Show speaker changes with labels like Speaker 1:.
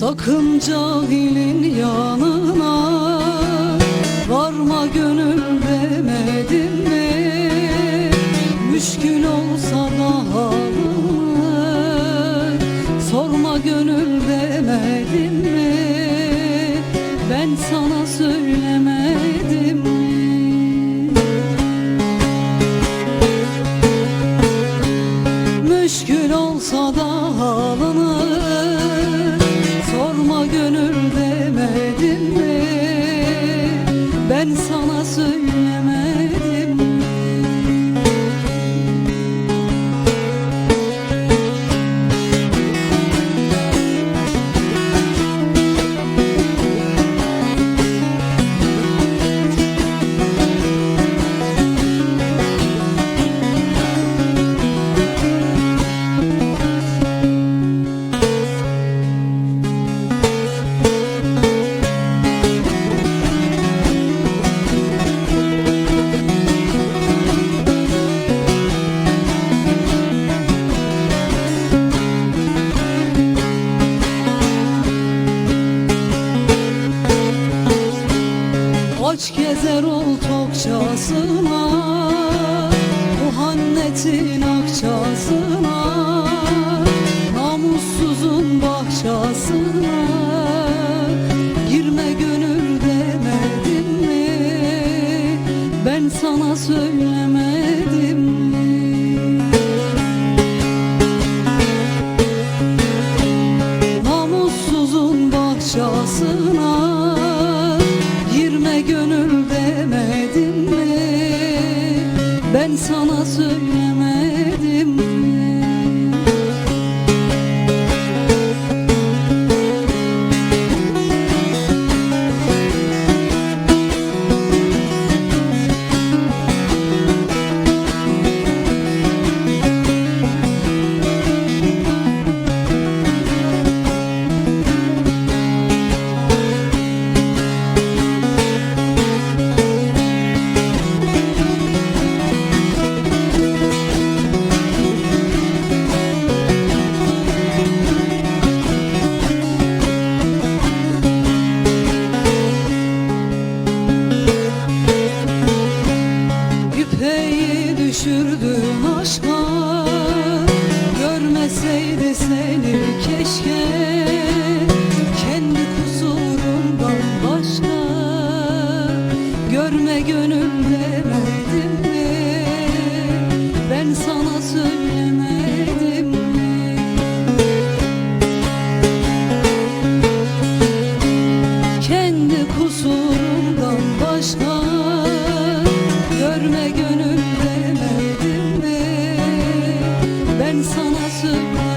Speaker 1: Sakın cahilin yanına Varma gönül demedim mi? Müşkül olsa da halını Sorma gönül demedim mi? Ben sana söylemedim mi? Müşkül olsa da halını Ben sana söylemedim Aç gezer ol tokçasına Muhannetin akçasına Namussuzun bahçasına. Girme gönül demedim mi? Ben sana söylemedim sana söylemedim görme gönül demedim mi? Ben sana söylemedim mi? Kendi kusurumdan başka görme gönül demedim mi? Ben sana söylemedim